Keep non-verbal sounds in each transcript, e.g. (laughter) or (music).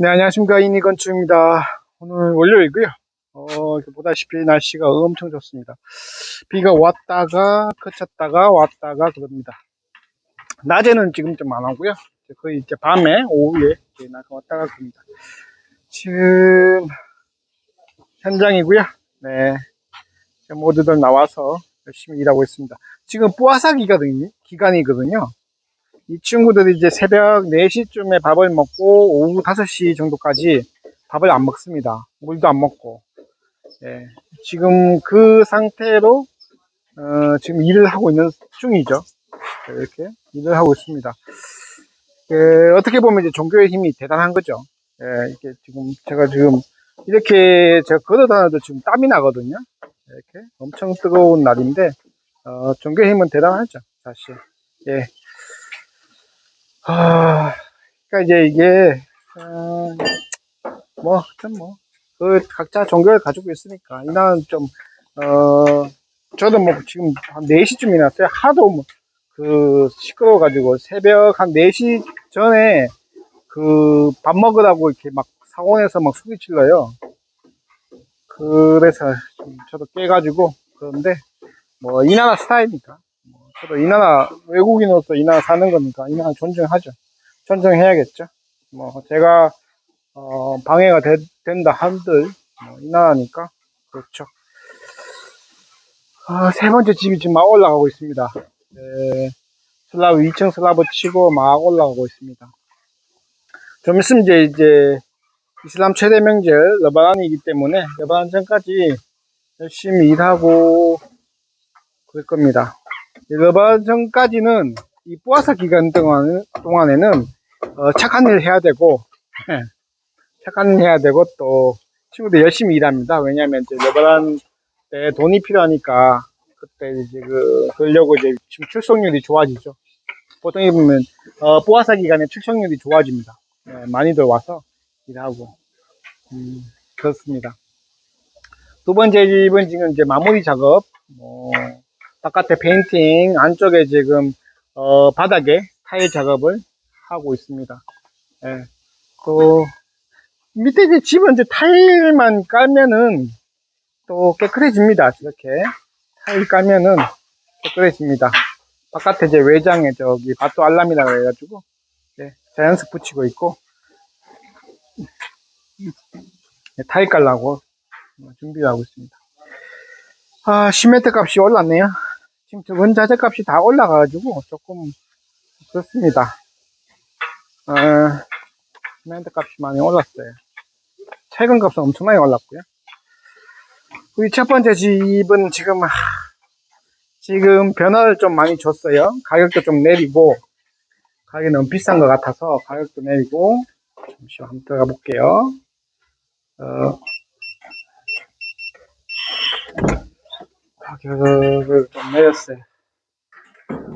네, 안녕하십니까. 이니건축입니다. 오늘 월요일이고요. 어, 이렇게 보다시피 날씨가 엄청 좋습니다. 비가 왔다가, 그쳤다가, 왔다가, 그럽니다. 낮에는 지금 좀 안 오고요. 거의 이제 밤에, 오후에, 나가 왔다가 그럽니다. 지금, 현장이고요. 네. 모두들 나와서 열심히 일하고 있습니다. 지금 뿌아사 기간이거든요. 기간이거든요. 이 친구들이 이제 새벽 4시쯤에 밥을 먹고 오후 5시 정도까지 밥을 안 먹습니다. 물도 안 먹고. 예, 지금 그 상태로 어, 지금 일을 하고 있는 중이죠. 네, 이렇게 일을 하고 있습니다. 예, 어떻게 보면 이제 종교의 힘이 대단한 거죠. 예, 이렇게 지금 제가 지금 이렇게 제가 걸어 다녀도 지금 땀이 나거든요. 이렇게 엄청 뜨거운 날인데 어, 종교의 힘은 대단하죠, 사실. 예, 아, 그러니까 이제 이게 어, 뭐, 참 뭐, 그 각자 종교를 가지고 있으니까 이날 좀 어, 저도 뭐 지금 한 4시쯤 일어났어요. 하도 뭐, 그 시끄러워가지고 새벽 한 4시 전에 그 밥 먹으라고 이렇게 막 사원에서 막 소리 질러요. 그래서 좀 저도 깨가지고 그런데 뭐 이 나라 스타일이니까 이 나라 외국인으로서 이 나라 사는 거니까 이 나라 존중하죠. 존중해야겠죠. 뭐 제가 어, 방해가 되- 된다 한들 뭐, 이 나라니까 그렇죠. 아, 세 번째 집이 지금 막 올라가고 있습니다. 네, 슬라브 2층 슬라브 치고 막 올라가고 있습니다. 좀 있으면 이제 이제 이슬람 최대 명절 러바란이기 때문에 러바란 전까지 열심히 일하고 그럴 겁니다. 이 러바란 전까지는 이 뿌아사 기간 동안, 동안에는 어, 착한 일 해야 되고 예, (laughs) 착한 일 해야 되고 또 친구들 열심히 일합니다. 왜냐하면 이제 러바란 때 돈이 필요하니까 그때 이제 그 그러려고 이제 출석률이 좋아지죠. 보통 보면 어, 뿌아사 기간에 출석률이 좋아집니다. 예, 많이들 와서 일하고 음, 그렇습니다. 두 번째 집은 지금 이제 마무리 작업, 뭐 바깥에 페인팅, 안쪽에 지금 어, 바닥에 타일 작업을 하고 있습니다. 예. 또 밑에 이제 집은 이제 타일만 깔면은 또 깨끗해집니다. 이렇게 타일 깔면은 깨끗해집니다. 바깥에 이제 외장에 저기 바토 알람이라고 해가지고 예, 자연석 붙이고 있고 예, 타일 깔라고 어, 준비를 하고 있습니다. 아, 시멘트 값이 올랐네요. 지금 저 원자재 값이 다 올라가가지고 조금 그렇습니다. 어, 시멘트 값이 많이 올랐어요. 최근 값은 엄청나게 올랐고요. 우리 첫 번째 집은 지금 하, 지금 변화를 좀 많이 줬어요. 가격도 좀 내리고 가격이 너무 비싼 것 같아서 가격도 내리고 잠시만 한번 들어가 볼게요. 어, 가격을 좀 내렸어요.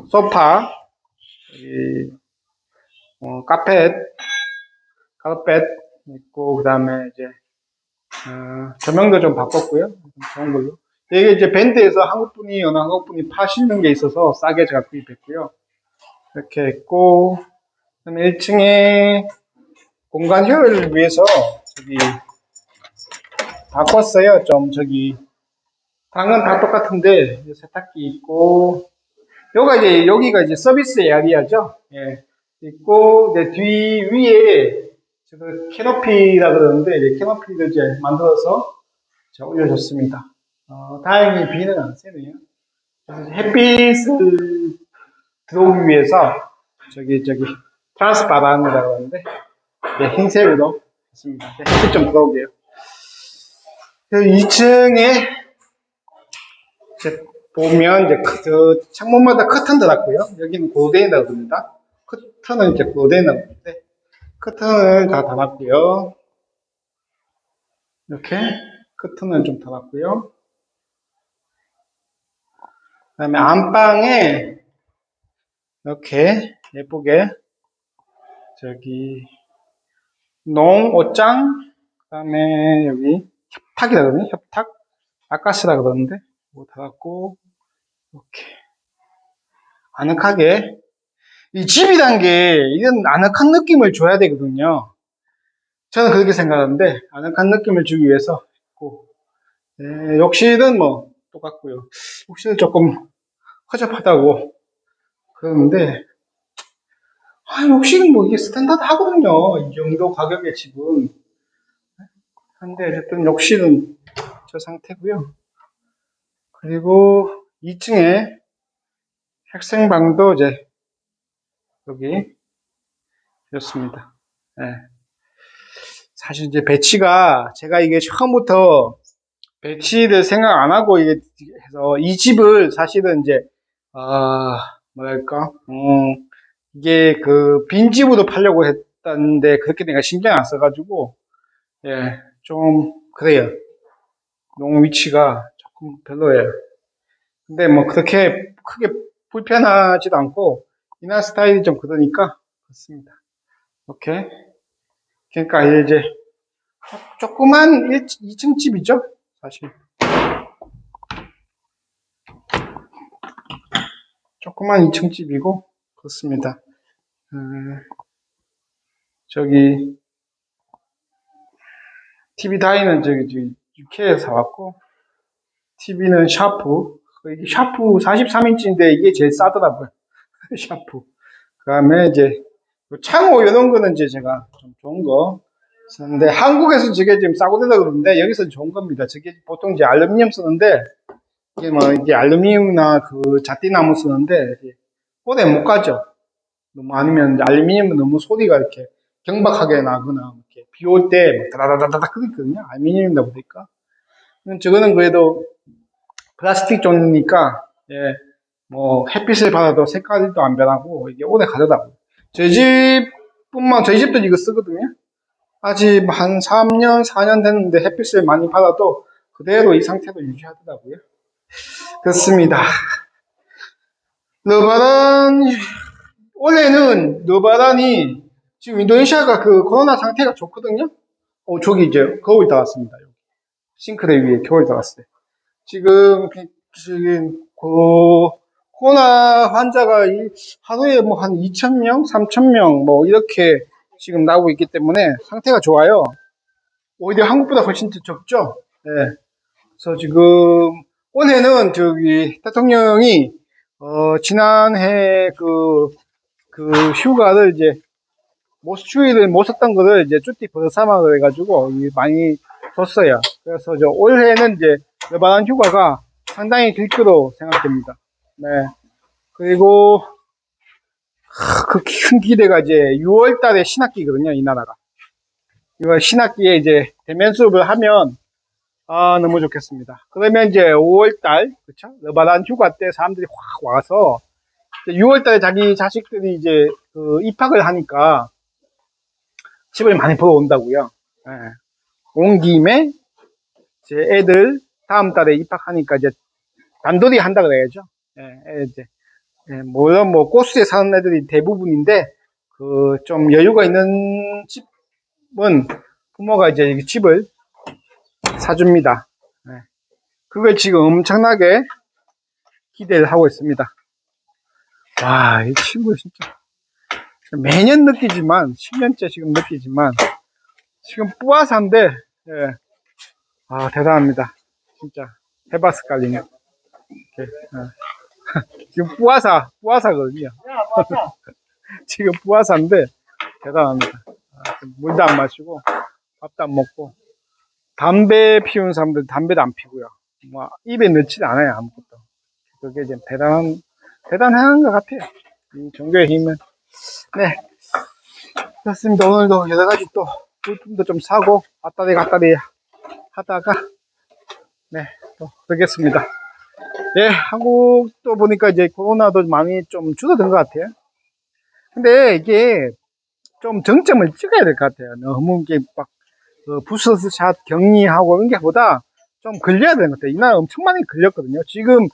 소파, 여기, 어, 카펫, 카펫 있고, 그 다음에 이제, 어, 조명도 좀 바꿨고요. 좀 좋은 걸로. 이게 이제 밴드에서 한국 분이, 어느 한국 분이 파시는 게 있어서 싸게 제가 구입했고요. 이렇게 했고, 그 다음에 1층에 공간 효율을 위해서, 저기, 바꿨어요. 좀, 저기, 방은 다 똑같은데 세탁기 있고 여기가 이제 여기가 이제 서비스 에리아죠. 예. 있고 이제 뒤 위에 그 캐노피라 그러는데 이제 캐노피를 이제 만들어서 올려줬습니다. 어, 다행히 비는 안 새네요. 햇빛을 들어오기 위해서 저기 저기 트란스파란이라고 하는데 네, 흰색으로 했습니다. 네, 햇빛 좀 들어오게요. 2층에 이제 보면 이제 크- 저 창문마다 커튼 달았고요. 여기는 고데인이라고 합니다. 커튼은 이제 고데인이라고 하는데 커튼을 다 달았고요. 이렇게 커튼을 좀 달았고요. 그 다음에 안방에 이렇게 예쁘게 저기 농 옷장 그 다음에 여기 협탁이라 그러네 협탁 아까스라 그러는데 뭐 달았고 이렇게 아늑하게 이 집이란 게 이런 아늑한 느낌을 줘야 되거든요. 저는 그렇게 생각하는데 아늑한 느낌을 주기 위해서 했고 예, 욕실은 뭐 똑같고요. 욕실은 조금 허접하다고 그러는데 아, 욕실은 뭐 이게 스탠다드 하거든요. 이 정도 가격의 집은. 근데 어쨌든 욕실은 저 상태고요. 그리고 2층에 학생방도 이제 여기 이렇습니다. 예. 사실 이제 배치가 제가 이게 처음부터 배치를 생각 안 하고 이게 해서 이 집을 사실은 이제 아 뭐랄까 음, 이게 그 빈집으로 팔려고 했다는데 그렇게 내가 신경 안 써가지고 예 좀 그래요 농 위치가 별로예요. 근데 뭐 그렇게 크게 불편하지도 않고 이나 스타일이 좀 그러니까 그렇습니다. 오케이. 그러니까 이제 조그만 2층 집이죠 사실. 조그만 2층 집이고 그렇습니다. 음, 저기 TV 다이는 저기, 저기 UK에서 사왔고 TV는 샤프. 샤프 43인치인데 이게 제일 싸더라고요. (laughs) 샤프. 그 다음에 이제 창호 이런 거는 이제 제가 좀 좋은 거. 쓰는데 한국에서 저게 지금 싸고 된다 그러는데 여기서 좋은 겁니다. 저게 보통 이제 알루미늄 쓰는데 이게 뭐 이게 알루미늄이나 그 잣띠나무 쓰는데 오래 못 가죠. 너무 아니면 알루미늄은 너무 소리가 이렇게 경박하게 나거나 이렇게 비 올 때 다다다다다 그러거든요. 알루미늄이다 보니까. 저거는 그래도 플라스틱 종류니까 예, 뭐 햇빛을 받아도 색깔도 안 변하고 이게 오래 가더라고요. 저희 집뿐만 저희 집도 이거 쓰거든요. 아직 한 3년, 4년 됐는데 햇빛을 많이 받아도 그대로 이 상태로 유지하더라고요. 그렇습니다. 러바란 원래는 너바란이 지금 인도네시아가 그 코로나 상태가 좋거든요. 어, 저기 이제 거울 닿았습니다. 여기. 싱크대 위에 거울 닿았어요. 지금, 그- 지금, 그, 코로나 환자가 이- 하루에 뭐 한 2,000명, 3,000명 뭐 이렇게 지금 나오고 있기 때문에 상태가 좋아요. 오히려 한국보다 훨씬 더 적죠? 네. 그래서 지금, 올해는 저기 대통령이, 어, 지난해 그, 그 휴가를 이제 못 휴일을 못 썼던 거를 이제 쭈띠 버삼아 해가지고 많이 줬어요. 그래서 저 올해는 이제 여바한 휴가가 상당히 길 거로 생각됩니다. 네. 그리고 그 큰 기대가 이제 6월 달에 신학기거든요, 이 나라가. 이거 신학기에 이제 대면 수업을 하면 아, 너무 좋겠습니다. 그러면 이제 5월 달, 그쵸? 여바한 휴가 때 사람들이 확 와서 6월 달에 자기 자식들이 이제 그 입학을 하니까 집을 많이 보러 온다고요. 예. 온 김에 제 애들 다음 달에 입학하니까 이제 단돌이 한다 그래야죠. 예, 애 이제 예, 물론 뭐 꼬수에 사는 애들이 대부분인데 그 좀 여유가 있는 집은 부모가 이제 집을 사줍니다. 예. 그걸 지금 엄청나게 기대를 하고 있습니다. 와, 이 친구 진짜 매년 느끼지만 10년째 지금 느끼지만 지금 뿌아사인데 예. 아 대단합니다. 진짜. 해바스 깔리네 예. 지금 뿌아사 뿌아사거든요. (laughs) 지금 뿌아사인데 대단합니다. 아, 물도 안 마시고 밥도 안 먹고 담배 피우는 사람들 담배도 안 피고요. 뭐 입에 넣지도 않아요 아무것도. 그게 이제 대단한 대단한 것 같아요. 이 종교의 힘은. 네. 그렇습니다. 오늘도 여러 가지 또 물품도 좀 사고 왔다리 갔다리 하다가 네, 또 그러겠습니다. 예, 한국도 보니까 이제 코로나도 많이 좀 줄어든 것 같아요. 근데 이게 좀 정점을 찍어야 될 것 같아요. 너무 이게 막 그 부스샷 격리하고 이런 게 보다 좀 걸려야 되는 것 같아요. 이날 엄청 많이 걸렸거든요. 지금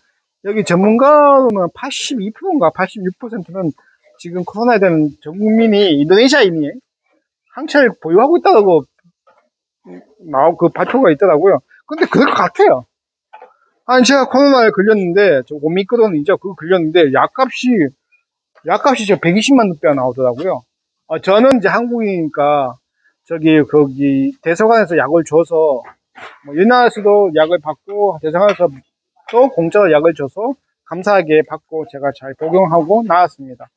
여기 전문가로는 82%인가 86%는 지금 코로나에 대한 전 국민이 인도네시아인이 항체를 보유하고 있다고 나오 그 발표가 있더라고요. 근데 그럴 것 같아요. 아니 제가 코로나에 걸렸는데 저 오미크론이죠. 그거 걸렸는데 약값이 약값이 저 120만 루피아 나오더라고요. 아, 저는 이제 한국이니까 저기 거기 대사관에서 약을 줘서 뭐 연나에서도 약을 받고 대사관에서 또 공짜로 약을 줘서 감사하게 받고 제가 잘 복용하고 나왔습니다.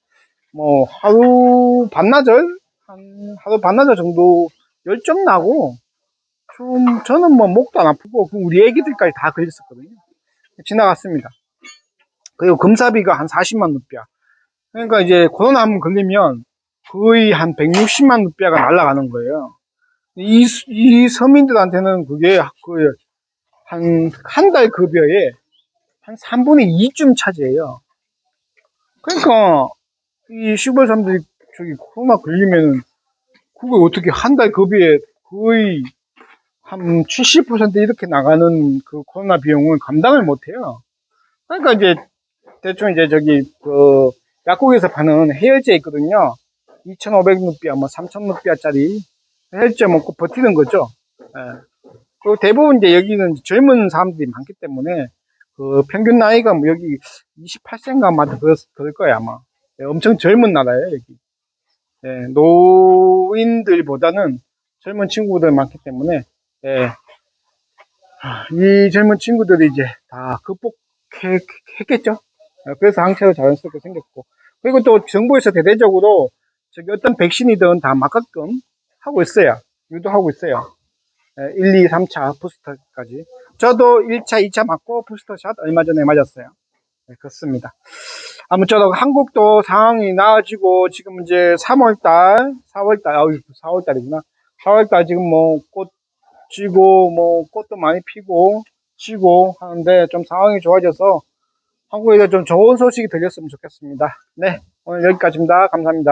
뭐 하루 반나절 한 하루 반나절 정도 열정 나고 좀 저는 뭐 목도 안 아프고 그 우리 애기들까지 다 걸렸었거든요. 지나갔습니다. 그리고 검사비가 한 40만 루피야. 그러니까 이제 코로나 한번 걸리면 거의 한 160만 루피아가 날아가는 거예요. 이, 이 서민들한테는 그게 그 한, 한 달 급여에 한 3분의 2쯤 차지해요. 그러니까, 이 시골 사람들이 저기 코로나 걸리면은, 그걸 어떻게 한 달 급여에 거의 한 70% 이렇게 나가는 그 코로나 비용을 감당을 못 해요. 그러니까 이제, 대충 이제 저기, 그, 약국에서 파는 해열제 있거든요. 2,500루피아, 뭐 3,000루피아짜리 해열제 먹고 버티는 거죠. 예. 그리고 대부분 이제 여기는 젊은 사람들이 많기 때문에 그 평균 나이가 뭐 여기 28세인가 아마 그럴, 그럴 거예요 아마. 예, 엄청 젊은 나라예요 여기. 예, 노인들보다는 젊은 친구들 많기 때문에 예, 하, 이 젊은 친구들이 이제 다 극복했겠죠. 예, 그래서 항체도 자연스럽게 생겼고 그리고 또 정부에서 대대적으로 저기 어떤 백신이든 다 맞게끔 하고 있어요. 유도하고 있어요. 예, 1, 2, 3차 부스터까지. 저도 1차, 2차 맞고 부스터샷 얼마 전에 맞았어요. 네, 그렇습니다. 아무쪼록 한국도 상황이 나아지고 지금 이제 3월달, 4월달, 아우 4월달이구나. 4월달 지금 뭐 꽃 지고 뭐 꽃도 많이 피고 지고 하는데 좀 상황이 좋아져서 한국에도 좀 좋은 소식이 들렸으면 좋겠습니다. 네, 오늘 여기까지입니다. 감사합니다.